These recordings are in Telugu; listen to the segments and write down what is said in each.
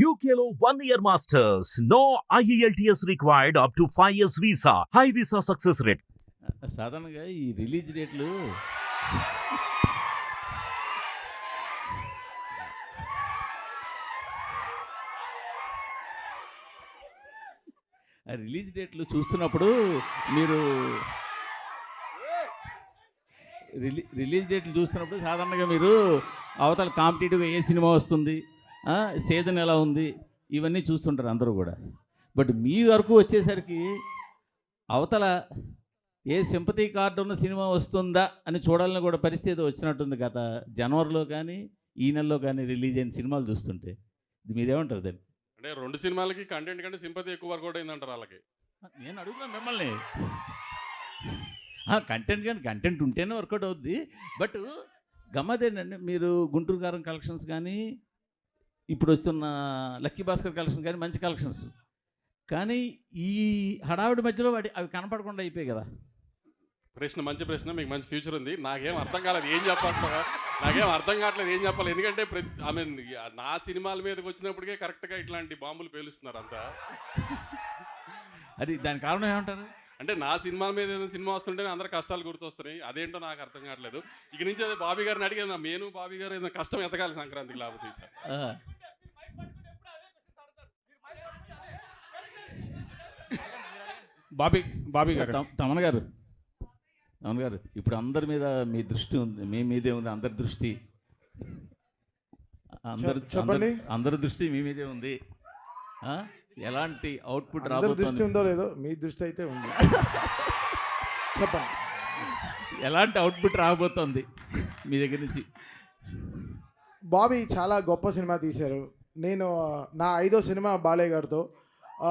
యూకేలో one year masters no E IELTS required up to 5 years visa. High visa success rate. Uh, సాధారణంగా ఈ రిలీజ్ డేట్లు రిలీజ్ డేట్లు చూస్తున్నప్పుడు మీరు రిలీ రిలీజ్ డేట్లు చూస్తున్నప్పుడు సాధారణంగా మీరు అవతల కాంపిటేటివ్గా ఏ సినిమా వస్తుంది సీజన్ ఎలా ఉంది? ఇవన్నీ చూస్తుంటారు అందరూ కూడా. బట్ మీ వరకు వచ్చేసరికి అవతల ఏ సింపతి కార్డు ఉన్న సినిమా వస్తుందా అని చూడాలని కూడా పరిస్థితి వచ్చినట్టుంది గత జనవరిలో కానీ ఈ నెలలో కానీ రిలీజ్ అయిన సినిమాలు చూస్తుంటే. ఇది మీరేమంటారు దాన్ని? అంటే రెండు సినిమాలకి కంటెంట్ కంటే సింపతి ఎక్కువ వర్కౌట్ అయిందంటారు వాళ్ళకి. నేను అడుగుతున్నాను మిమ్మల్ని. కంటెంట్ కానీ కంటెంట్ ఉంటేనే వర్కౌట్ అవుద్ది. బట్ గమ్మదేంటంటే మీరు గుంటూరు గారం కలెక్షన్స్ కానీ ఇప్పుడు వస్తున్న లక్కీ భాస్కర్ కలెక్షన్స్ కానీ మంచి కలెక్షన్స్. కానీ ఈ హడావిడి మధ్యలో వాటి అవి కనపడకుండా అయిపోయాయి కదా. ప్రశ్న మంచి ప్రశ్న మీకు మంచి ఫ్యూచర్ ఉంది. నాకేం అర్థం కాలేదు ఏం చెప్పాలి నాకేం అర్థం కావట్లేదు ఏం చెప్పాలి. ఎందుకంటే ప్రతి ఐ మీన్ నా సినిమాల మీదకి వచ్చినప్పటికే కరెక్ట్గా ఇట్లాంటి బాంబులు పేలుస్తున్నారు అంతా. అది దాని కారణం ఏమంటారు? అంటే నా సినిమాల మీద ఏదైనా సినిమా వస్తుంటేనే అందరు కష్టాలు గుర్తొస్తున్నాయి అదేంటో నాకు అర్థం కావట్లేదు. ఇక నుంచి అదే బాబీ గారిని అడిగేది నేను బాబీ గారు ఏదైనా కష్టం ఎతకాలి సంక్రాంతికి లేకపోతే ఈసారి. బాబీ బాబీ గారు. తమ- తమన్ గారు. తమన్ గారు ఇప్పుడు అందరి మీద మీ దృష్టి ఉంది మీ మీదే ఉంది అందరి దృష్టి. అందరి చెప్- చెప్పండి. అందరి- దృష్టి మీ మీదే ఉంది. ఆ? ఎలాంటి అవుట్పుట్ అందరి దృష్టి రాబోతుంది ఉందో లేదో మీ దృష్టి అయితే ఉంది. చెప్పండి. ఎలాంటి అవుట్పుట్ రాబోతోంది మీ దగ్గర నుంచి? బాబీ చాలా గొప్ప సినిమా తీశారు. నేను నా ఐదో సినిమా బాలయ్య గారితో ఆ,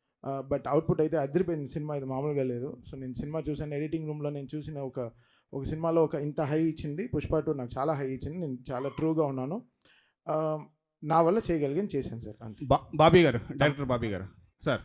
but output అయితే అదిరిపోయింది సినిమా. ఇది మామూలుగా లేదు. సో నేను సినిమా చూసాను ఎడిటింగ్ రూమ్లో నేను చూసిన ఒక ఒక సినిమాలో ఒక ఇంత హై ఇచ్చింది. పుష్ప టూ నాకు చాలా హై ఇచ్చింది. నేను చాలా ట్రూగా ఉన్నాను. నా వల్ల చేయగలిగాను చేశాను సార్ బా- బాబీ గారు డైరెక్టర్ బాబీ గారు. సార్.